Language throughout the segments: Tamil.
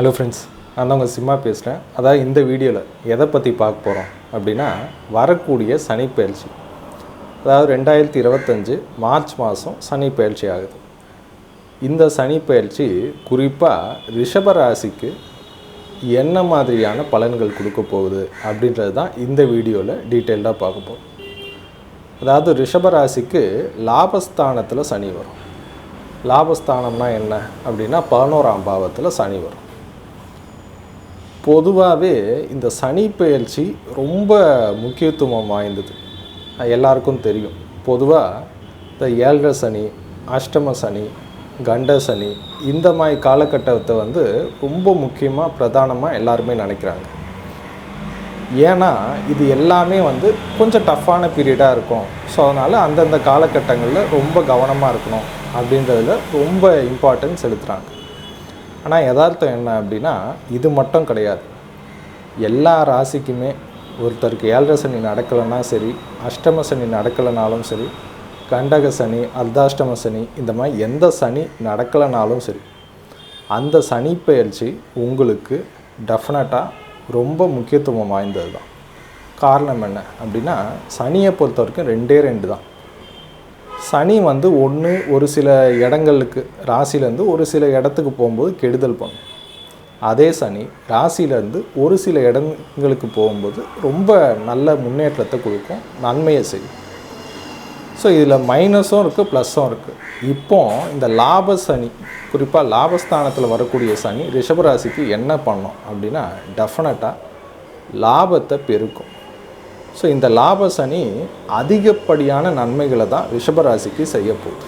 ஹலோ ஃப்ரெண்ட்ஸ் நான் தான் உங்கள் சிம்மா பேசுகிறேன் அதாவது இந்த வீடியோவில் எதை பற்றி பார்க்க போகிறோம் அப்படின்னா வரக்கூடிய சனி பயிற்சி. அதாவது ரெண்டாயிரத்தி இருபத்தஞ்சு மார்ச் மாதம் சனி பயிற்சி ஆகுது. இந்த சனி பயிற்சி குறிப்பாக ரிஷபராசிக்கு என்ன மாதிரியான பலன்கள் கொடுக்க போகுது அப்படின்றது தான் இந்த வீடியோவில் டீட்டெயில்டாக பார்க்க போகிறோம் அதாவது ரிஷபராசிக்கு லாபஸ்தானத்தில் சனி வரும். லாபஸ்தானம்னா என்ன அப்படின்னா பதினோராம் பாவத்தில் சனி வரும். பொதுவாகவே இந்த சனி பயிற்சி ரொம்ப முக்கியத்துவம் வாய்ந்தது. எல்லாருக்கும் தெரியும். பொதுவாக இந்த ஏழரை சனி அஷ்டம சனி கண்ட சனி இந்த மாதிரி காலகட்டத்தை வந்து ரொம்ப முக்கியமாக பிரதானமாக எல்லாருமே நினைக்கிறாங்க. ஏன்னா இது எல்லாமே வந்து கொஞ்சம் டஃப்பான பீரியடாக இருக்கும். ஸோ அதனால் அந்தந்த காலகட்டங்களில் ரொம்ப கவனமாக இருக்கணும் அப்படின்றதில் ரொம்ப இம்பார்ட்டன்ஸ் செலுத்துகிறாங்க ஆனால் யதார்த்தம் என்ன அப்படின்னா இது மட்டும் கிடையாது. எல்லா ராசிக்குமே ஒருத்தருக்கு ஏழரை சனி நடக்கலைன்னா சரி அஷ்டம சனி நடக்கலைனாலும் சரி கண்டக சனி அர்த்தாஷ்டம சனி இந்த மாதிரி எந்த சனி நடக்கலைனாலும் சரி அந்த சனி பயிற்சி உங்களுக்கு டெஃபினட்டாக ரொம்ப முக்கியத்துவம் வாய்ந்தது தான் காரணம் என்ன அப்படின்னா சனியை பொறுத்த வரைக்கும் ரெண்டே ரெண்டு தான். சனி வந்து ஒன்று ஒரு சில இடங்களுக்கு ராசியிலேருந்து ஒரு சில இடத்துக்கு போகும்போது கெடுதல் பண்ணும். அதே சனி ராசியிலேருந்து ஒரு சில இடங்களுக்கு போகும்போது ரொம்ப நல்ல முன்னேற்றத்தை கொடுக்கும் நன்மையை செய்யும். ஸோ இதில் மைனஸும் இருக்குது ப்ளஸ்ஸும் இருக்குது இப்போ இந்த லாப சனி குறிப்பாக லாபஸ்தானத்தில் வரக்கூடிய சனி ரிஷபராசிக்கு என்ன பண்ணோம் அப்படின்னா டெஃபினட்டாக லாபத்தை பெருக்கும். ஸோ இந்த லாப சனி அதிகப்படியான நன்மைகளை தான் ரிஷபராசிக்கு செய்ய போகுது.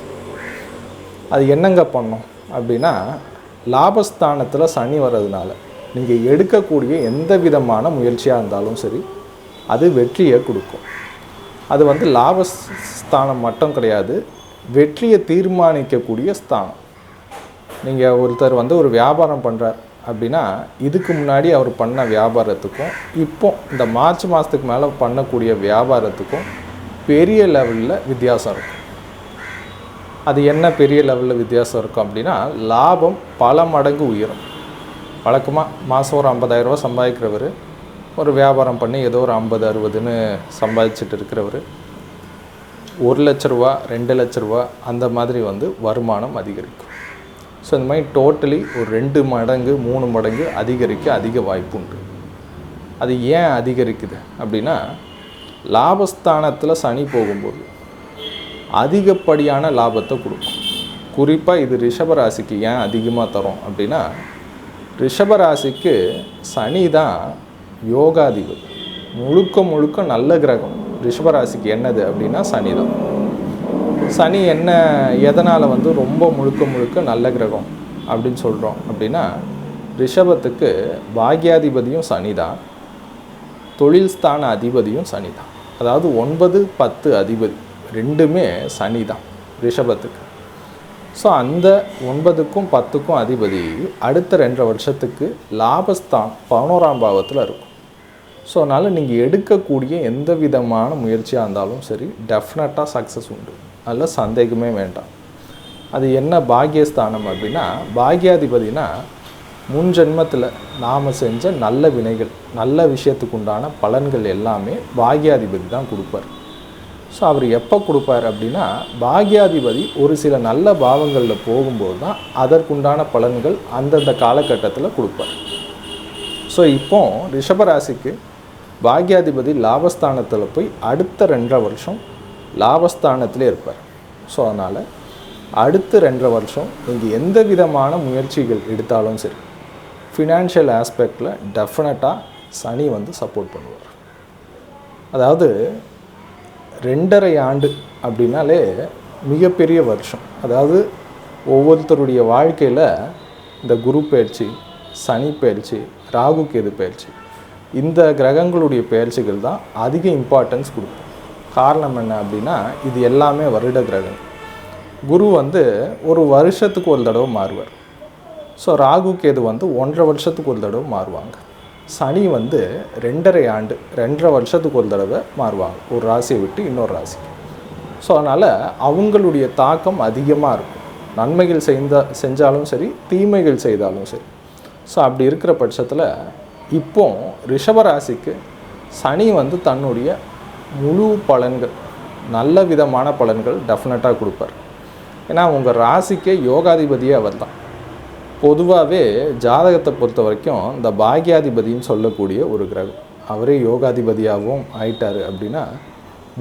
அது என்னங்க பண்ணும் அப்படின்னா லாபஸ்தானத்தில் சனி வர்றதுனால நீங்கள் எடுக்கக்கூடிய எந்த விதமான முயற்சியாக இருந்தாலும் சரி அது வெற்றியை கொடுக்கும். அது வந்து லாபஸ்தானம் மட்டும் கிடையாது வெற்றியை தீர்மானிக்கக்கூடிய ஸ்தானம். நீங்கள் ஒருத்தர் வந்து ஒரு வியாபாரம் பண்ணுறார் அப்படின்னா இதுக்கு முன்னாடி அவர் பண்ண வியாபாரத்துக்கும் இப்போ இந்த மார்ச் மாதத்துக்கு மேலே பண்ணக்கூடிய வியாபாரத்துக்கும் பெரிய லெவலில் வித்தியாசம் இருக்கும் அது என்ன பெரிய லெவலில் வித்தியாசம் இருக்கும் அப்படின்னா லாபம் பல மடங்கு உயரும். வழக்கமாக மாதம் ஒரு ஐம்பதாயிரரூபா சம்பாதிக்கிறவர் ஒரு வியாபாரம் பண்ணி ஏதோ ஒரு ஐம்பது அறுபதுன்னு சம்பாதிச்சுட்டு இருக்கிறவர் ஒரு லட்ச ரூபா ரெண்டு லட்ச ரூபா அந்த மாதிரி வந்து வருமானம் அதிகரிக்கும். ஸோ இந்த மாதிரி டோட்டலி ஒரு ரெண்டு மடங்கு மூணு மடங்கு அதிகரிக்க அதிக வாய்ப்பு உண்டு. அது ஏன் அதிகரிக்குது அப்படின்னா லாபஸ்தானத்தில் சனி போகும்போது அதிகப்படியான லாபத்தை கொடுக்கும். குறிப்பாக இது ரிஷபராசிக்கு ஏன் அதிகமாக தரும் அப்படின்னா ரிஷபராசிக்கு சனி தான் யோகாதிபதி. முழுக்க முழுக்க நல்ல கிரகம். ரிஷபராசிக்கு என்னது அப்படின்னா சனி தான். சனி என்ன எதனால் வந்து ரொம்ப முழுக்க முழுக்க நல்ல கிரகம் அப்படின்னு சொல்கிறோம் அப்படின்னா ரிஷபத்துக்கு பாக்யாதிபதியும் சனி தான் தொழில் ஸ்தான அதிபதியும் சனி தான் அதாவது ஒன்பது பத்து அதிபதி ரெண்டுமே சனி தான் ரிஷபத்துக்கு. ஸோ அந்த ஒன்பதுக்கும் பத்துக்கும் அதிபதி அடுத்த ரெண்டரை வருஷத்துக்கு லாபஸ்தான் பதினோராம் பாவத்தில் இருக்கும். ஸோ அதனால் நீங்கள் எடுக்கக்கூடிய எந்த விதமான முயற்சியாக இருந்தாலும் சரி டெஃபினட்டாக சக்ஸஸ் உண்டு. அதில் சந்தேகமே வேண்டாம். அது என்ன பாக்கியஸ்தானம் அப்படின்னா பாக்யாதிபதினா முன் ஜென்மத்தில் நாம் செஞ்ச நல்ல வினைகள் நல்ல விஷயத்துக்கு உண்டான பலன்கள் எல்லாமே பாக்யாதிபதி தான் கொடுப்பார். ஸோ அவர் எப்போ கொடுப்பார் அப்படின்னா பாக்யாதிபதி ஒரு சில நல்ல பாவங்களில் போகும்போது தான் அதற்குண்டான பலன்கள் அந்தந்த காலகட்டத்தில் கொடுப்பார். ஸோ இப்போ ரிஷபராசிக்கு பாக்யாதிபதி லாபஸ்தானத்தில் போய் அடுத்த ரெண்டரை வருஷம் லாபஸ்தானத்திலே இருப்பார். ஸோ அதனால் அடுத்த ரெண்டரை வருஷம் நீங்கள் எந்த விதமான முயற்சிகள் எடுத்தாலும் சரி ஃபினான்ஷியல் ஆஸ்பெக்டில் டெஃபினட்டாக சனி வந்து சப்போர்ட் பண்ணுவார். அதாவது ரெண்டரை ஆண்டு அப்படின்னாலே மிகப்பெரிய வருஷம். அதாவது ஒவ்வொருத்தருடைய வாழ்க்கையில் இந்த குரு பயிற்சி சனி பயிற்சி ராகு கேது பயிற்சி இந்த கிரகங்களுடைய பயிற்சிகள் தான் அதிக இம்பார்ட்டன்ஸ் கொடுக்கும். காரணம் என்ன அப்படின்னா இது எல்லாமே வருட கிரகம். குரு வந்து ஒரு வருஷத்துக்கு ஒரு தடவை மாறுவார். ஸோ ராகு கேது வந்து ஒன்றரை வருஷத்துக்கு ஒரு தடவை மாறுவாங்க. சனி வந்து ரெண்டரை ஆண்டு ரெண்டரை வருஷத்துக்கு ஒரு தடவை மாறுவாங்க. ஒரு ராசியை விட்டு இன்னொரு ராசி ஸோ அதனால் அவங்களுடைய தாக்கம் அதிகமாக இருக்கும். நன்மைகள் செய்த செஞ்சாலும் சரி தீமைகள் செய்தாலும் சரி. ஸோ அப்படி இருக்கிற பட்சத்தில் இப்போ ரிஷபராசிக்கு சனி வந்து தன்னுடைய முழு பலன்கள் நல்ல விதமான பலன்கள் டெஃபினட்டாக கொடுப்பார். ஏன்னா உங்கள் ராசிக்கே யோகாதிபதியே அவர் தான் பொதுவாகவே ஜாதகத்தை பொறுத்த வரைக்கும் இந்த பாக்யாதிபதின்னு சொல்லக்கூடிய ஒரு கிரகம் அவரே யோகாதிபதியாகவும் ஆயிட்டார் அப்படின்னா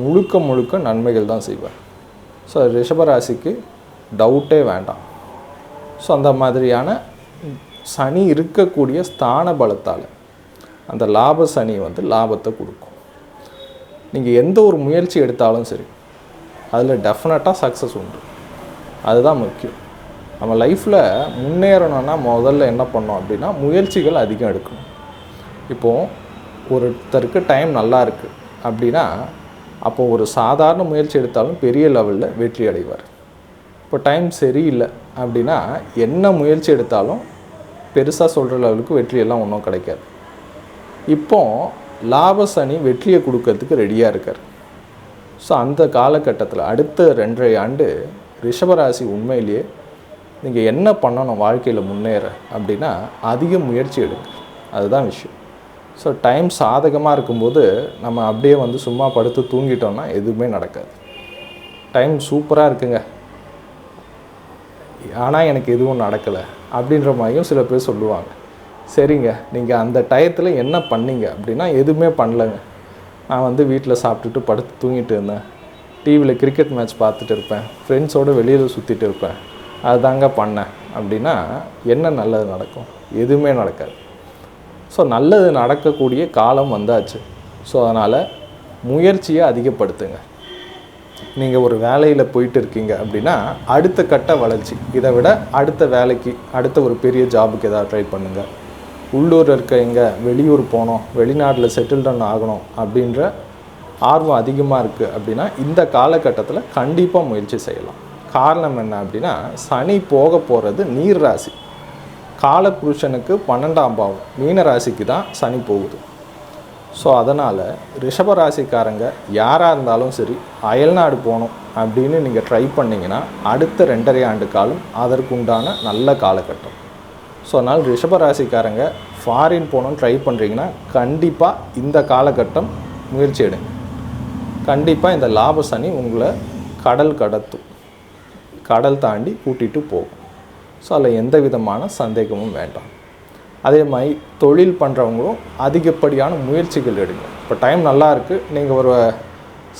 முழுக்க முழுக்க நன்மைகள் தான் செய்வார். ஸோ ரிஷபராசிக்கு டவுட்டே வேண்டாம். ஸோ அந்த மாதிரியான சனி இருக்கக்கூடிய ஸ்தான பலத்தால் அந்த லாப சனி வந்து லாபத்தை கொடுக்கும். நீங்கள் எந்த ஒரு முயற்சி எடுத்தாலும் சரி அதில் டெஃபினட்டாக சக்ஸஸ் உண்டு. அதுதான் முக்கியம். நம்ம லைஃப்பில் முன்னேறணும்னா முதல்ல என்ன பண்ணோம் அப்படின்னா முயற்சிகள் அதிகம் எடுக்கணும். இப்போது ஒருத்தருக்கு டைம் நல்லா இருக்குது அப்படின்னா அப்போ ஒரு சாதாரண முயற்சி எடுத்தாலும் பெரிய லெவலில் வெற்றி அடைவார். இப்போ டைம் சரியில்லை அப்படின்னா என்ன முயற்சி எடுத்தாலும் பெருசாக சொல்கிற லெவலுக்கு வெற்றியெல்லாம் ஒன்றும் கிடைக்காது. இப்போது லாப சனி வெற்றியை கொடுக்கறதுக்கு ரெடியாக இருக்கார். ஸோ அந்த காலகட்டத்தில் அடுத்த ரெண்டரை ஆண்டு ரிஷபராசி உண்மையிலேயே நீங்கள் என்ன பண்ணணும் வாழ்க்கையில் முன்னேற அப்படின்னா அதிக முயற்சி எடுங்க. அதுதான் விஷயம். ஸோ டைம் சாதகமாக இருக்கும்போது நம்ம அப்படியே வந்து சும்மா படுத்து தூங்கிட்டோம்னா எதுவுமே நடக்காது. டைம் சூப்பராக இருக்குங்க. ஆனால் எனக்கு எதுவும் நடக்கலை அப்படின்ற மாதிரியும் சில பேர் சொல்லுவாங்க. சரிங்க நீங்கள் அந்த டயத்தில் என்ன பண்ணீங்க அப்படின்னா எதுவுமே பண்ணலைங்க. நான் வந்து வீட்டில் சாப்பிட்டுட்டு படுத்து தூங்கிட்டு இருந்தேன். டிவியில் கிரிக்கெட் மேட்ச் பார்த்துட்டு இருப்பேன். ஃப்ரெண்ட்ஸோடு வெளியில் சுற்றிட்டு இருப்பேன். அதுதாங்க பண்ணேன். அப்படின்னா என்ன நல்லது நடக்கும்? எதுவுமே நடக்காது. ஸோ நல்லது நடக்கக்கூடிய காலம் வந்தாச்சு. ஸோ அதனால் முயற்சியை அதிகப்படுத்துங்க. நீங்கள் ஒரு வேலையில் போயிட்டு இருக்கீங்க அப்படின்னா அடுத்த கட்ட வளர்ச்சி. இதை விட அடுத்த வேலைக்கு அடுத்த ஒரு பெரிய ஜாபுக்கு ஏதாவது ட்ரை பண்ணுங்கள் உள்ளூர் இருக்கவங்க வெளியூர் போகணும் வெளிநாட்டில் செட்டில் டவுன் ஆகணும் அப்படின்ற ஆர்வம் அதிகமாக இருக்குது அப்படின்னா இந்த காலகட்டத்தில் கண்டிப்பாக முயற்சி செய்யலாம். காரணம் என்ன அப்படின்னா சனி போக போகிறது நீர் ராசி. காலபுருஷனுக்கு பன்னெண்டாம் பாவம் மீன ராசிக்கு தான் சனி போகுது. ஸோ அதனால் ரிஷபராசிக்காரங்க யாராக இருந்தாலும் சரி அயல்நாடு போகணும் அப்படின்னு நீங்கள் ட்ரை பண்ணிங்கன்னா அடுத்த ரெண்டரை ஆண்டு காலம் அதற்குண்டான நல்ல காலகட்டம். ஸோ அதனால் ரிஷபராசிக்காரங்க ஃபாரின் போகணும்னு ட்ரை பண்ணுறீங்கன்னா கண்டிப்பாக இந்த காலகட்டம் முயற்சி எடுங்க. கண்டிப்பாக இந்த லாப சனி உங்களை கடல் கடத்தும். கடல் தாண்டி கூட்டிகிட்டு போகும். ஸோ அதில் எந்த விதமான சந்தேகமும் வேண்டாம். அதே மாதிரி தொழில் பண்ணுறவங்களும் அதிகப்படியான முயற்சிகள் எடுங்க. இப்போ டைம் நல்லா இருக்குது நீங்கள் ஒரு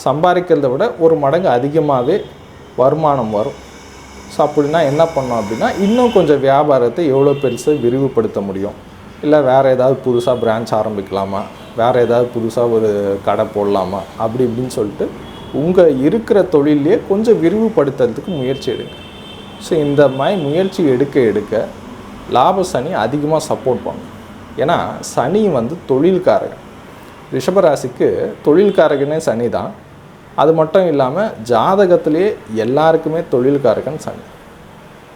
சம்பாதிக்கிறத விட ஒரு மடங்கு அதிகமாகவே வருமானம் வரும். ஸோ அப்படின்னா என்ன பண்ணோம் அப்படின்னா இன்னும் கொஞ்சம் வியாபாரத்தை எவ்வளோ பெருசாக விரிவுபடுத்த முடியும்? இல்லை வேறு ஏதாவது புதுசாக பிரான்ச் ஆரம்பிக்கலாமா? வேறு ஏதாவது புதுசாக ஒரு கடை போடலாமா? அப்படி இப்படின்னு சொல்லிட்டு உங்கள் இருக்கிற தொழிலையே கொஞ்சம் விரிவுபடுத்துறதுக்கு முயற்சி எடுங்க. ஸோ இந்த மாதிரி முயற்சி எடுக்க எடுக்க லாப சனி அதிகமாக சப்போர்ட் பண்ணும். ஏன்னா சனி வந்து தொழில்காரகன் ரிஷபராசிக்கு தொழில்காரகனே சனி தான் அது மட்டும் இல்லாமல் ஜாதகத்திலே எல்லாருக்குமே தொழில்காரகன் சனி.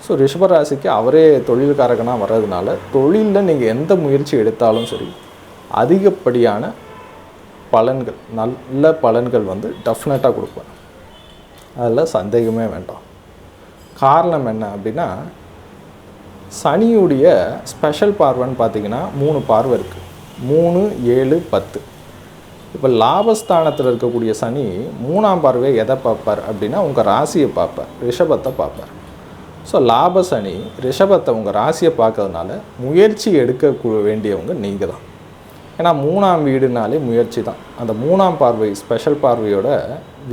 ஸோ ரிஷபராசிக்கு அவரே தொழில்காரகனாக வர்றதுனால தொழிலில் நீங்கள் எந்த முயற்சி எடுத்தாலும் சரி அதிகப்படியான பலன்கள் நல்ல பலன்கள் வந்து டெஃபினட்டாக கொடுப்பேன் அதில் சந்தேகமே வேண்டாம். காரணம் என்ன அப்படின்னா சனியுடைய ஸ்பெஷல் பார்வைன்னு பார்த்தீங்கன்னா மூணு பார்வை இருக்குது மூணு ஏழு பத்து. இப்போ லாபஸ்தானத்தில் இருக்கக்கூடிய சனி மூணாம் பார்வை எதை பார்ப்பார் அப்படின்னா உங்கள் ராசியை பார்ப்பார் ரிஷபத்தை பார்ப்பார். ஸோ லாப சனி ரிஷபத்தை உங்கள் ராசியை பார்க்கறதுனால முயற்சி எடுக்க வேண்டியவங்க நீங்கள் தான் ஏன்னா மூணாம் வீடுனாலே முயற்சி தான். அந்த மூணாம் பார்வை ஸ்பெஷல் பார்வையோட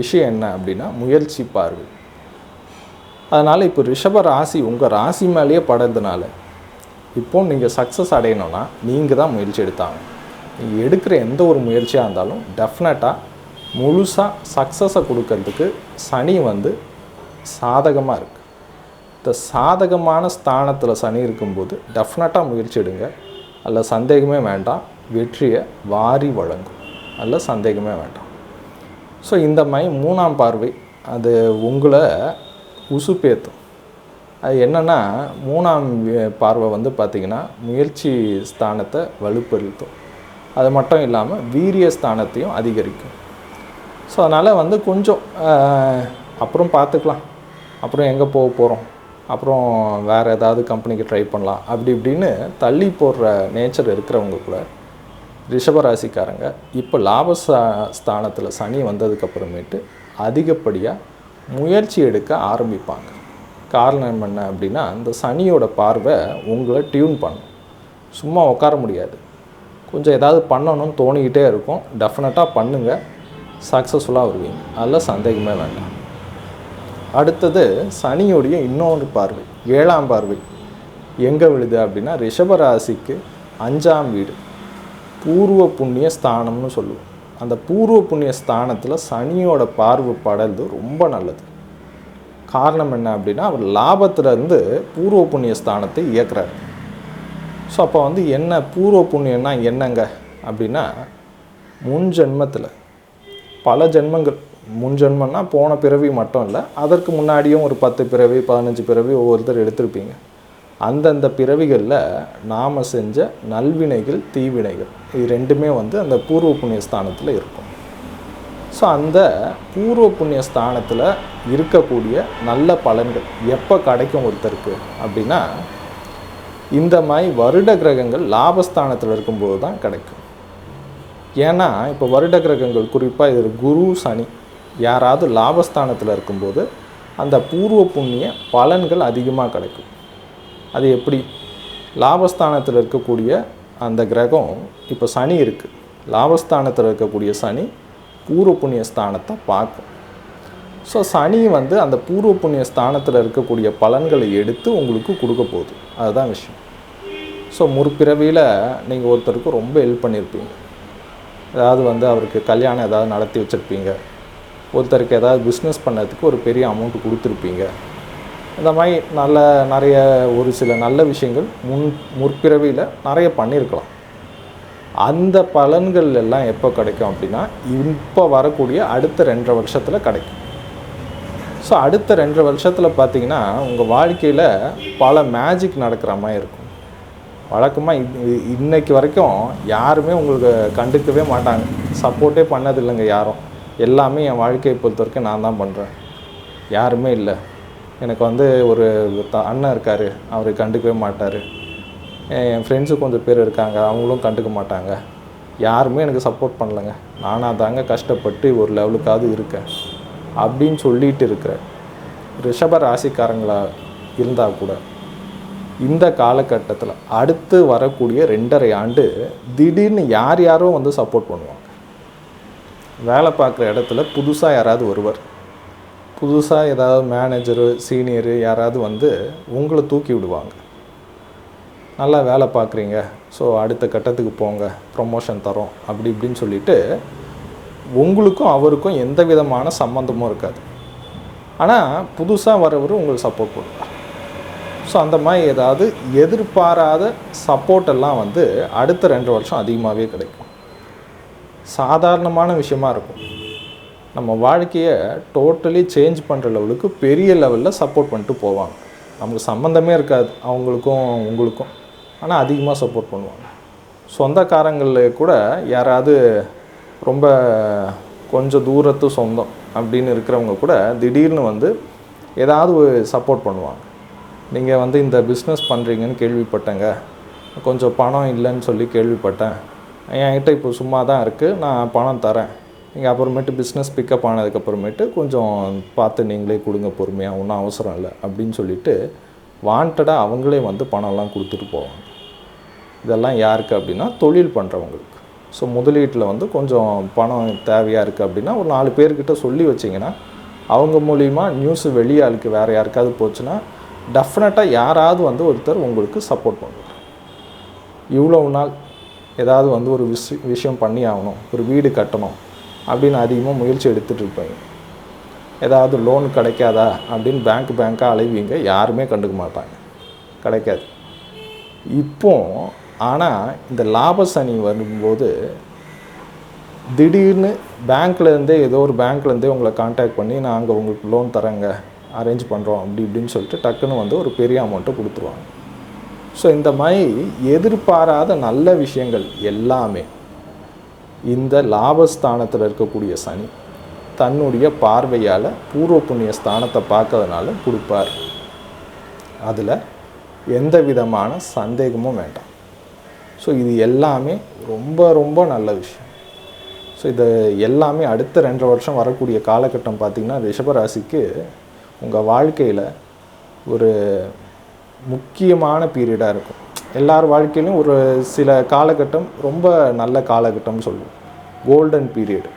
விஷயம் என்ன அப்படின்னா முயற்சி பார்வை. அதனால் இப்போ ரிஷப ராசி உங்கள் ராசி மேலேயே படுறதுனால இப்போ நீங்கள் சக்ஸஸ் அடையணும்னா நீங்கள் தான் முயற்சி எடுத்தாங்க நீங்கள் எடுக்கிற எந்த ஒரு முயற்சியாக இருந்தாலும் டெஃபினட்டாக முழுசாக சக்ஸஸை கொடுக்கறதுக்கு சனி வந்து சாதகமாக இருக்குது இந்த சாதகமான ஸ்தானத்தில் சனி இருக்கும்போது டெஃபினட்டாக முயற்சி எடுங்க. அதில் சந்தேகமே வேண்டாம். வெற்றியை வாரி வழங்கும். அதில் சந்தேகமே வேண்டாம். ஸோ இந்த மாதிரி மூணாம் பார்வை அது உங்களை உசுப்பேத்தும். அது என்னென்னா மூணாம் பார்வை வந்து பார்த்திங்கன்னா முயற்சி ஸ்தானத்தை வலுப்படுத்தும். அது மட்டும் இல்லாமல் வீரிய ஸ்தானத்தையும் அதிகரிக்கும். ஸோ அதனால் வந்து கொஞ்சம் அப்புறம் பார்த்துக்கலாம் அப்புறம் எங்கே போக போகிறோம் அப்புறம் வேறு ஏதாவது கம்பெனிக்கு ட்ரை பண்ணலாம். அப்படி இப்படின்னு தள்ளி போடுற நேச்சர் இருக்கிறவங்க கூட ரிஷபராசிக்காரங்க இப்போ லாப ஸ்தானத்தில் சனி வந்ததுக்கப்புறமேட்டு அதிகப்படியாக முயற்சி எடுக்க ஆரம்பிப்பாங்க. காரணம் என்ன அப்படின்னா இந்த சனியோட பார்வை உங்களை டியூன் பண்ணும். சும்மா உட்கார முடியாது. கொஞ்சம் ஏதாவது பண்ணணும்னு தோணிக்கிட்டே இருக்கும். டெஃபினட்டாக பண்ணுங்கள் சக்ஸஸ்ஃபுல்லாக வருவீங்க. அதில் சந்தேகமே வேண்டாம். அடுத்தது சனியுடைய இன்னொரு பார்வை ஏழாம் பார்வை. எங்கே விழுது அப்படின்னா ரிஷபராசிக்கு அஞ்சாம் வீடு. பூர்வ புண்ணிய ஸ்தானம்னு சொல்லுவோம். அந்த பூர்வ புண்ணிய ஸ்தானத்தில் சனியோட பார்வை படர்ந்து ரொம்ப நல்லது. காரணம் என்ன அப்படின்னா அவர் லாபத்திலேருந்து பூர்வ புண்ணிய ஸ்தானத்தை இயக்குறாரு. ஸோ அப்போ வந்து என்ன பூர்வ புண்ணியம்னா என்னங்க? அப்படின்னா முன் ஜென்மத்தில் பல ஜென்மங்கள். முன் ஜென்மம்னா போன பிறவி மட்டும் இல்லை அதற்கு முன்னாடியும் ஒரு பத்து பிறவி பதினஞ்சு பிறவி ஒவ்வொருத்தர் எடுத்திருப்பீங்க. அந்தந்த பிறவிகளில் நாம் செஞ்ச நல்வினைகள் தீவினைகள் இது ரெண்டுமே வந்து அந்த பூர்வ புண்ணிய ஸ்தானத்தில் இருக்கும். ஸோ அந்த பூர்வ புண்ணிய ஸ்தானத்தில் இருக்கக்கூடிய நல்ல பலன்கள் எப்போ கிடைக்கும் ஒருத்தருக்கு அப்படின்னா இந்த மாதிரி வருட கிரகங்கள் லாபஸ்தானத்தில் இருக்கும்போது தான் கிடைக்கும். ஏன்னா இப்போ வருட கிரகங்கள் குறிப்பாக இது குரு சனி யாராவது லாபஸ்தானத்தில் இருக்கும்போது அந்த பூர்வ புண்ணிய பலன்கள் அதிகமாக கிடைக்கும். அது எப்படி? லாபஸ்தானத்தில் இருக்கக்கூடிய அந்த கிரகம் இப்போ சனி இருக்குது லாபஸ்தானத்தில் இருக்கக்கூடிய சனி பூர்வ புண்ணிய ஸ்தானத்தை பார்க்கும். ஸோ சனி வந்து அந்த பூர்வ புண்ணிய ஸ்தானத்தில் இருக்கக்கூடிய பலன்களை எடுத்து உங்களுக்கு கொடுக்க போகுது. அதுதான் விஷயம். ஸோ முற்பிறவியில் நீங்கள் ஒருத்தருக்கு ரொம்ப ஹெல்ப் பண்ணியிருப்பீங்க ஏதாவது வந்து அவருக்கு கல்யாணம் ஏதாவது நடத்தி வச்சுருப்பீங்க. ஒருத்தருக்கு ஏதாவது பிஸ்னஸ் பண்ணதுக்கு ஒரு பெரிய அமௌண்ட் கொடுத்துருப்பீங்க. இந்த மாதிரி நல்ல நிறைய ஒரு சில நல்ல விஷயங்கள் முன் முற்பிறவியில் நிறைய பண்ணியிருக்கலாம் அந்த பலன்கள் எல்லாம் எப்போ கிடைக்கும் அப்படின்னா இப்போ வரக்கூடிய அடுத்த ரெண்டரை வருஷத்தில் கிடைக்கும். ஸோ அடுத்த ரெண்டரை வருஷத்தில் பார்த்தீங்கன்னா உங்கள் வாழ்க்கையில் பல மேஜிக் நடக்கிற மாதிரி இருக்கும். வழக்கமாக இன்னைக்கு வரைக்கும் யாருமே உங்களுக்கு கண்டுக்கவே மாட்டாங்க. சப்போர்ட்டே பண்ணதில்லைங்க யாரும். எல்லாமே என் வாழ்க்கையை பொறுத்த வரைக்கும் நான் தான் பண்ணுறேன் யாருமே இல்லை. எனக்கு வந்து ஒரு த- அண்ணன் இருக்கார். அவர் கண்டுக்கவே மாட்டார். என் ஃப்ரெண்ட்ஸு கொஞ்சம் பேர் இருக்காங்க. அவங்களும் கண்டுக்க மாட்டாங்க. யாருமே எனக்கு சப்போர்ட் பண்ணலைங்க. நானாக தாங்க கஷ்டப்பட்டு ஒரு லெவலுக்காவது இருக்கேன். அப்படின்னு சொல்லிட்டு இருக்கிற ரிஷப ராசிக்காரங்களாக இருந்தால் கூட இந்த காலகட்டத்தில் அடுத்து வரக்கூடிய ரெண்டரை ஆண்டு திடீர்னு யார் யாரோ வந்து சப்போர்ட் பண்ணுவாங்க. வேலை பார்க்குற இடத்துல புதுசாக யாராவது வருவர் புதுசாக ஏதாவது மேனேஜரு சீனியரு யாராவது வந்து உங்களை தூக்கி விடுவாங்க. நல்லா வேலை பார்க்குறீங்க ஸோ அடுத்த கட்டத்துக்கு போங்க ப்ரொமோஷன் தரோம் அப்படி இப்படின்னு சொல்லிட்டு உங்களுக்கும் அவருக்கும் எந்த விதமான சம்மந்தமும் இருக்காது. ஆனால் புதுசாக வரவர் உங்களுக்கு சப்போர்ட் பண்ணுவார் ஸோ அந்த மாதிரி ஏதாவது எதிர்பாராத சப்போர்ட்டெல்லாம் வந்து அடுத்த ரெண்டு வருஷம் அதிகமாகவே கிடைக்கும். சாதாரணமான விஷயமா இருக்கும். நம்ம வாழ்க்கையை டோட்டலி சேஞ்ச் பண்ணுற லெவலுக்கு பெரிய லெவலில் சப்போர்ட் பண்ணிட்டு போவாங்க. நமக்கு சம்மந்தமே இருக்காது. அவங்களுக்கும் உங்களுக்கும். ஆனால் அதிகமாக சப்போர்ட் பண்ணுவாங்க. சொந்தக்காரங்களில் கூட யாராவது ரொம்ப கொஞ்சம் தூரத்து சொந்தம் அப்படின்னு இருக்கிறவங்க கூட திடீர்னு வந்து ஏதாவது சப்போர்ட் பண்ணுவாங்க. நீங்கள் வந்து இந்த பிஸ்னஸ் பண்ணுறீங்கன்னு கேள்விப்பட்டேங்க. கொஞ்சம் பணம் இல்லைன்னு சொல்லி கேள்விப்பட்டேன். என்கிட்ட இப்போ சும்மா தான் இருக்குது நான் பணம் தரேன். நீங்கள் அப்புறமேட்டு பிஸ்னஸ் பிக்கப் ஆனதுக்கப்புறமேட்டு கொஞ்சம் பார்த்து நீங்களே கொடுங்க பொறுமையாக ஒன்றும் அவசரம் இல்லை அப்படின்னு சொல்லிட்டு வாண்டடாக அவங்களே வந்து பணம்லாம் கொடுத்துட்டு போவாங்க. இதெல்லாம் யாருக்கு அப்படின்னா தொழில் பண்ணுறவங்களுக்கு ஸோ முதலீட்டில் வந்து கொஞ்சம் பணம் தேவையாக இருக்குது அப்படின்னா ஒரு நாலு பேர்கிட்ட சொல்லி வச்சிங்கன்னா அவங்க மூலிமா நியூஸ் வெளியாளுக்கு வேறு யாருக்காவது போச்சுன்னா டெஃபினட்டாக யாராவது வந்து ஒருத்தர் உங்களுக்கு சப்போர்ட் பண்ணுவார் இவ்வளவு நாள் ஏதாவது வந்து ஒரு விஷ விஷயம் பண்ணி ஆகணும் ஒரு வீடு கட்டணும் அப்படின்னு அதிகமாக முயற்சி எடுத்துகிட்டு இருப்பாங்க. ஏதாவது லோன் கிடைக்காதா அப்படின்னு பேங்க் பேங்க்காக அலைவீங்க யாருமே கண்டுக்க மாட்டாங்க. கிடைக்காது. இப்போது ஆனால் இந்த லாப சனி வரும்போது திடீர்னு பேங்க்லேருந்தே ஏதோ ஒரு பேங்க்லேருந்தே உங்களை காண்டாக்ட் பண்ணி நாங்கள் உங்களுக்கு லோன் தரேங்க அரேஞ்ச் பண்ணுறோம் அப்படி இப்படின்னு சொல்லிட்டு டக்குன்னு வந்து ஒரு பெரிய அமௌண்ட்டை கொடுத்துருவாங்க. ஸோ இந்த மாதிரி எதிர்பாராத நல்ல விஷயங்கள் எல்லாமே இந்த லாபஸ்தானத்தில் இருக்கக்கூடிய சனி தன்னுடைய பார்வையால் பூர்வ புண்ணிய ஸ்தானத்தை பார்க்கறதுனால கொடுப்பார். அதில் எந்த விதமான சந்தேகமும் வேண்டாம். ஸோ இது எல்லாமே ரொம்ப ரொம்ப நல்ல விஷயம். ஸோ இது எல்லாமே அடுத்த ரெண்டரை வருஷம் வரக்கூடிய காலகட்டம் பார்த்திங்கன்னா ரிஷபராசிக்கு உங்கள் வாழ்க்கையில் ஒரு முக்கியமான பீரியடாக இருக்கும். எல்லார் வாழ்க்கையிலும் ஒரு சில காலகட்டம் ரொம்ப நல்ல காலகட்டம்னு சொல்லுவோம். கோல்டன் பீரியட்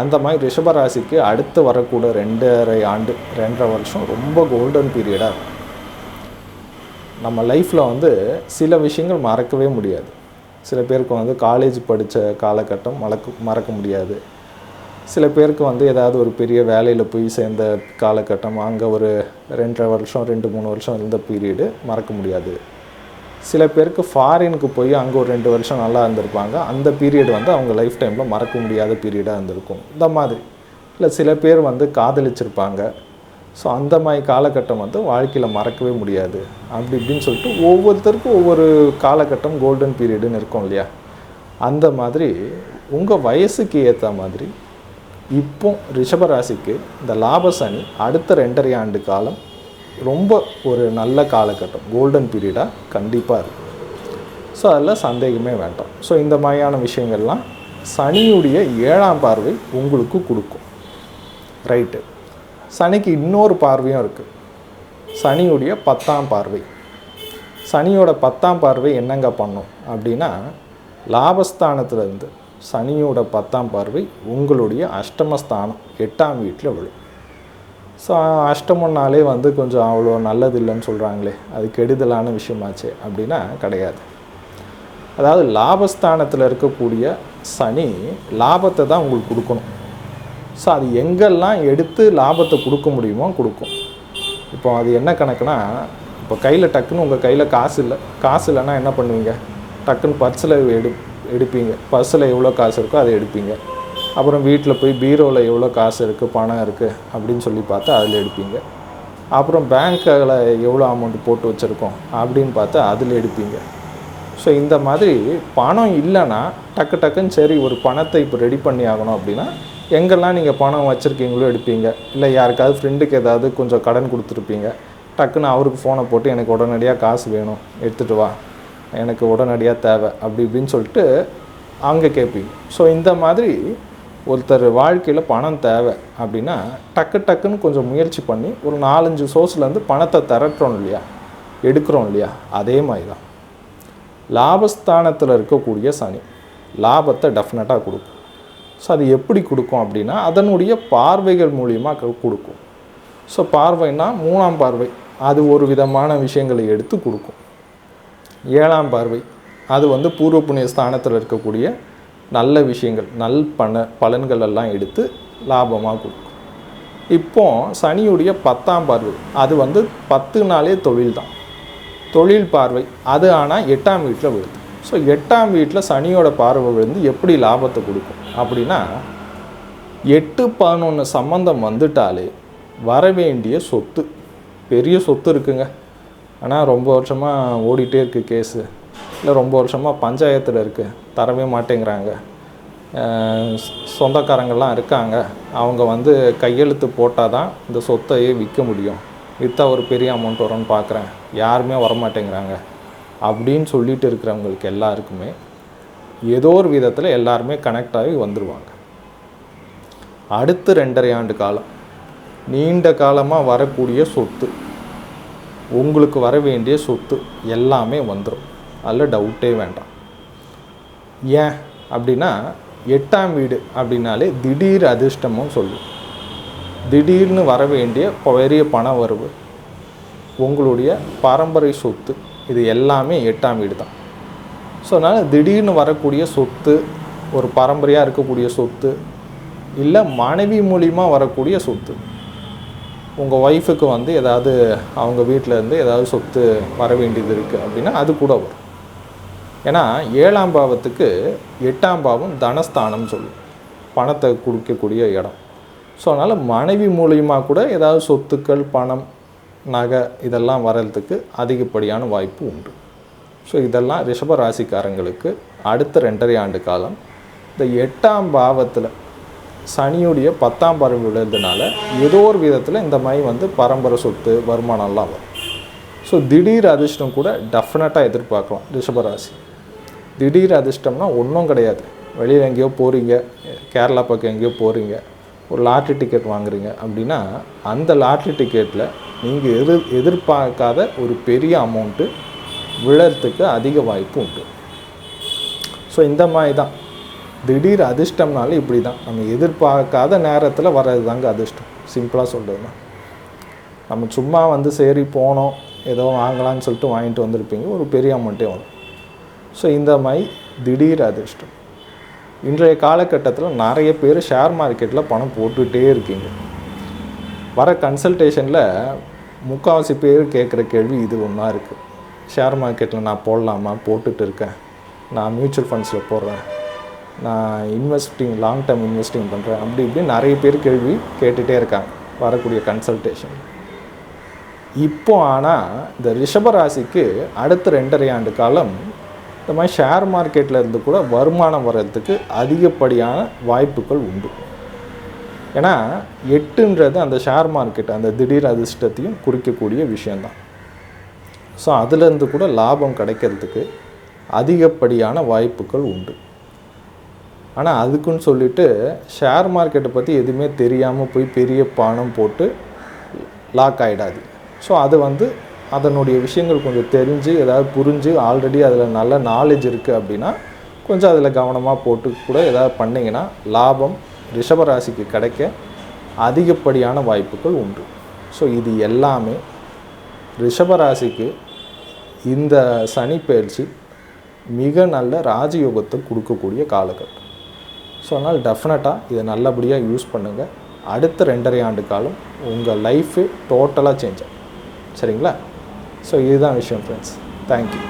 அந்த மாதிரி ரிஷபராசிக்கு அடுத்து வரக்கூட ரெண்டரை ஆண்டு ரெண்டரை வருஷம் ரொம்ப கோல்டன் பீரியடாக இருக்கும். நம்ம லைஃப்பில் வந்து சில விஷயங்கள் மறக்கவே முடியாது. சில பேருக்கு வந்து காலேஜ் படித்த காலகட்டம் மறக்க மறக்க முடியாது. சில பேருக்கு வந்து ஏதாவது ஒரு பெரிய வேலையில் போய் சேர்ந்த காலகட்டம் அங்கே ஒரு ரெண்டரை வருஷம் ரெண்டு மூணு வருஷம் இருந்த பீரியடு மறக்க முடியாது. சில பேருக்கு ஃபாரினுக்கு போய் அங்கே ஒரு ரெண்டு வருஷம் நல்லா இருந்திருப்பாங்க. அந்த பீரியட் வந்து அவங்க லைஃப் டைமில் மறக்க முடியாத பீரியடாக இருந்திருக்கும். இந்த மாதிரி. இல்லை சில பேர் வந்து காதலிச்சிருப்பாங்க. ஸோ அந்த மாதிரி காலகட்டம் வந்து வாழ்க்கையில் மறக்கவே முடியாது. அப்படி இப்படின்னு சொல்லிட்டு ஒவ்வொருத்தருக்கும் ஒவ்வொரு காலகட்டம் கோல்டன் பீரியடுன்னு இருக்கும் இல்லையா? அந்த மாதிரி உங்கள் வயசுக்கு ஏற்ற மாதிரி இப்போ ரிஷபராசிக்கு இந்த லாப சனி அடுத்த ரெண்டரை ஆண்டு காலம் ரொம்ப ஒரு நல்ல காலகட்டம் கோல்டன் பீரியடாக கண்டிப்பாக இருக்கும். ஸோ அதில் சந்தேகமே வேண்டாம். ஸோ இந்த மாதிரியான விஷயங்கள்லாம் சனியுடைய ஏழாம் பார்வை உங்களுக்கு கொடுக்கும். ரைட்டு சனிக்கு இன்னொரு பார்வையும் இருக்குது சனியுடைய பத்தாம் பார்வை. சனியோட பத்தாம் பார்வை என்னங்க பண்ணும் அப்படின்னா லாபஸ்தானத்துலேருந்து சனியோட பத்தாம் பார்வை உங்களுடைய அஷ்டமஸ்தானம் எட்டாம் வீட்டில் விழும். ஸோ அஷ்டமம்னாலே வந்து கொஞ்சம் அவ்வளோ நல்லது இல்லைன்னு சொல்கிறாங்களே அது கெடுதலான விஷயமாச்சே அப்படின்னா கிடையாது. அதாவது லாபஸ்தானத்தில் இருக்கக்கூடிய சனி லாபத்தை தான் உங்களுக்கு கொடுக்கணும். ஸோ அது எங்கெல்லாம் எடுத்து லாபத்தை கொடுக்க முடியுமோ கொடுக்கும். இப்போ அது என்ன கணக்குனா இப்போ கையில் டக்குன்னு உங்கள் கையில் காசு இல்லை. காசு இல்லைன்னா என்ன பண்ணுவீங்க? டக்குன்னு பர்ஸில் எடு எடுப்பீங்க. பர்ஸில் எவ்வளோ காசு இருக்கோ அதை எடுப்பீங்க. அப்புறம் வீட்டில் போய் பீரோவில் எவ்வளோ காசு இருக்குது பணம் இருக்குது அப்படின்னு சொல்லி பார்த்து அதில் எடுப்பீங்க. அப்புறம் பேங்க்கில் எவ்வளோ அமௌண்ட் போட்டு வச்சுருக்கோம் அப்படின்னு பார்த்து அதில் எடுப்பீங்க. ஸோ இந்த மாதிரி பணம் இல்லைன்னா டக்கு டக்குன்னு சரி ஒரு பணத்தை இப்போ ரெடி பண்ணி ஆகணும் அப்படின்னா எங்கெல்லாம் நீங்கள் பணம் வச்சுருக்கீங்களோ எடுப்பீங்க. இல்லை யாருக்காவது ஃப்ரெண்டுக்கு ஏதாவது கொஞ்சம் கடன் கொடுத்துருப்பீங்க. டக்குன்னு அவருக்கு ஃபோனை போட்டு எனக்கு உடனடியாக காசு வேணும். எடுத்துகிட்டு வா. எனக்கு உடனடியாக தேவை. அப்படி இப்படின்னு சொல்லிட்டு அங்கே கேட்பீங்க. ஸோ இந்த மாதிரி ஒருத்தர் வாழ்க்கையில் பணம் தேவை அப்படின்னா டக்கு டக்குன்னு கொஞ்சம் முயற்சி பண்ணி ஒரு நாலஞ்சு சோர்ஸ்லேருந்து பணத்தை திரட்டுறோம் இல்லையா? எடுக்கிறோம் இல்லையா? அதே மாதிரி தான் லாபஸ்தானத்தில் இருக்கக்கூடிய சனி லாபத்தை டெஃபினட்டாக கொடுக்கும். ஸோ அது எப்படி கொடுக்கும் அப்படின்னா அதனுடைய பார்வைகள் மூலியமாக கொடுக்கும். ஸோ பார்வைன்னா மூணாம் பார்வை. அது ஒரு விதமான விஷயங்களை எடுத்து கொடுக்கும். ஏழாம் பார்வை. அது வந்து பூர்வ புண்ணிய ஸ்தானத்தில் இருக்கக்கூடிய நல்ல விஷயங்கள் நல் பண பலன்கள் எல்லாம் எடுத்து லாபமாக கொடுக்கும். இப்போ சனியுடைய பத்தாம் பார்வை. அது வந்து பத்து நாளே தொழில் தான். தொழில் பார்வை. அது ஆனால் எட்டாம் வீட்டில் விழுது ஸோ எட்டாம் வீட்டில் சனியோட பார்வை விழுந்து எப்படி லாபத்தை கொடுக்கும்? அப்படின்னா எட்டு பதினொன்று சம்மந்தம் வந்துட்டாலே வரவேண்டிய சொத்து பெரிய சொத்து இருக்குங்க. ஆனால் ரொம்ப வருஷமாக ஓடிட்டே இருக்குது கேஸு. இல்லை ரொம்ப வருஷமாக பஞ்சாயத்தில் இருக்குது தரவே மாட்டேங்கிறாங்க. சொந்தக்காரங்கள்லாம் இருக்காங்க. அவங்க வந்து கையெழுத்து போட்டால் தான் இந்த சொத்தையே விற்க முடியும். விற்றா ஒரு பெரிய அமௌண்ட் வரும்னு பார்க்குறேன் யாருமே வரமாட்டேங்கிறாங்க. அப்படின்னு சொல்லிட்டு இருக்கிறவங்களுக்கு எல்லாருக்குமே ஏதோ ஒரு விதத்தில் எல்லாருமே கனெக்ட் ஆகி வந்துடுவாங்க அடுத்து ரெண்டரை ஆண்டு காலம் நீண்ட காலமாக வரக்கூடிய சொத்து உங்களுக்கு வர வேண்டிய சொத்து எல்லாமே வந்துடும் அதில் டவுட்டே வேண்டாம். ஏன் அப்படின்னா எட்டாம் வீடு அப்படின்னாலே திடீர் அதிர்ஷ்டமும் சொல்லும் திடீர்னு வர வேண்டிய பெரிய பண வரவு உங்களுடைய பாரம்பரிய சொத்து இது எல்லாமே எட்டாம் வீடு தான். ஸோ அதனால் திடீர்னு வரக்கூடிய சொத்து ஒரு பரம்பரையாக இருக்கக்கூடிய சொத்து இல்லை மனைவி மூலிமா வரக்கூடிய சொத்து. உங்கள் ஒய்ஃபுக்கு வந்து ஏதாவது அவங்க வீட்டில் இருந்து ஏதாவது சொத்து வர வேண்டியது இருக்குது அப்படின்னா அது கூட வரும். ஏன்னா ஏழாம் பாவத்துக்கு எட்டாம் பாவம் தனஸ்தானம் சொல்லும் பணத்தை கொடுக்கக்கூடிய இடம். ஸோ அதனால் மனைவி மூலியமா கூட ஏதாவது சொத்துக்கள் பணம் நகை இதெல்லாம் வரதுக்கு அதிகப்படியான வாய்ப்பு உண்டு. ஸோ இதெல்லாம் ரிஷப ராசிக்காரங்களுக்கு அடுத்த ரெண்டரை ஆண்டு காலம் இந்த எட்டாம் பாவத்தில் சனியுடைய பத்தாம் பறவை விழுந்ததுனால ஏதோ ஒரு விதத்தில் இந்த மாதிரி வந்து பரம்பரை சொத்து வருமானம்லாம் வரும். ஸோ திடீர் அதிர்ஷ்டம் கூட டெஃபினட்டாக எதிர்பார்க்கலாம் ரிஷபராசி. திடீர் அதிர்ஷ்டம்னா ஒன்றும் கிடையாது. வெளியில் எங்கேயோ போகிறீங்க கேரளா பக்கம் எங்கேயோ போகிறீங்க ஒரு லாட்ரி டிக்கெட் வாங்குறீங்க அப்படின்னா அந்த லாட்ரி டிக்கெட்டில் நீங்கள் எதிர் எதிர்பார்க்காத ஒரு பெரிய அமௌண்ட்டு விழறதுக்கு அதிக வாய்ப்பு உண்டு. ஸோ இந்த மாதிரி தான் திடீர் அதிர்ஷ்டம்னாலே இப்படி தான் நம்ம எதிர்பார்க்காத நேரத்தில் வர்றது தாங்க அதிர்ஷ்டம் சிம்பிளாக சொல்கிறதுனா நம்ம சும்மா வந்து சரி போனோம் ஏதோ வாங்கலாம்னு சொல்லிட்டு வாங்கிட்டு வந்திருப்பீங்க. ஒரு பெரிய அமௌண்ட்டே வரும். ஸோ இந்த மாதிரி திடீர் அதிர்ஷ்டம். இன்றைய காலகட்டத்தில் நிறைய பேர் ஷேர் மார்க்கெட்டில் பணம் போட்டுகிட்டே இருக்கீங்க. வர கன்சல்டேஷனில் முக்கால்வாசி பேர் கேட்குற கேள்வி இது ஒன்றா இருக்குது ஷேர் மார்க்கெட்டில் நான் போடலாமா? போட்டுட்டு இருக்கேன். நான் மியூச்சுவல் ஃபண்ட்ஸில் போடுறேன். நான் இன்வெஸ்டிங் லாங் டேர்ம் இன்வெஸ்டிங் பண்ணுறேன் அப்படி இப்படி நிறைய பேர் கேள்வி கேட்டுகிட்டே இருக்காங்க. வரக்கூடிய கன்சல்டேஷன் இப்போ ஆனால் இந்த ரிஷபராசிக்கு அடுத்த ரெண்டரை ஆண்டு காலம் இந்த மாதிரி ஷேர் மார்க்கெட்டில் இருந்து கூட வருமானம் வர்றதுக்கு அதிகப்படியான வாய்ப்புகள் உண்டு. ஏன்னா எட்டுன்றது அந்த ஷேர் மார்க்கெட் அந்த திடீர் அதிர்ஷ்டத்தையும் குறிக்கக்கூடிய விஷயந்தான் ஸோ அதுலேருந்து கூட லாபம் கிடைக்கிறதுக்கு அதிகப்படியான வாய்ப்புகள் உண்டு. ஆனால் அதுக்குன்னு சொல்லிட்டு ஷேர் மார்க்கெட்டை பற்றி எதுவுமே தெரியாமல் போய் பெரிய பணம் போட்டு லாக் ஆகிடாது ஸோ அது வந்து அதனுடைய விஷயங்கள் கொஞ்சம் தெரிஞ்சு ஏதாவது புரிஞ்சு ஆல்ரெடி அதில் நல்ல நாலேஜ் இருக்குது அப்படின்னா கொஞ்சம் அதில் கவனமாக போட்டு கூட ஏதாவது பண்ணிங்கன்னா லாபம் ரிஷபராசிக்கு கிடைக்க அதிகப்படியான வாய்ப்புகள் உண்டு. ஸோ இது எல்லாமே ரிஷபராசிக்கு இந்த சனி பயிற்சி மிக நல்ல ராஜயோகத்தை கொடுக்கக்கூடிய காலகட்டம். ஸோ அதனால் டெஃபினட்டாக இதை நல்லபடியாக யூஸ் பண்ணுங்கள் அடுத்த ரெண்டரை ஆண்டு காலம் உங்கள் லைஃபு டோட்டலாக சேஞ்ச் ஆகும். சரிங்களா? ஸோ இதுதான் விஷயம் ஃப்ரெண்ட்ஸ் தேங்க்யூ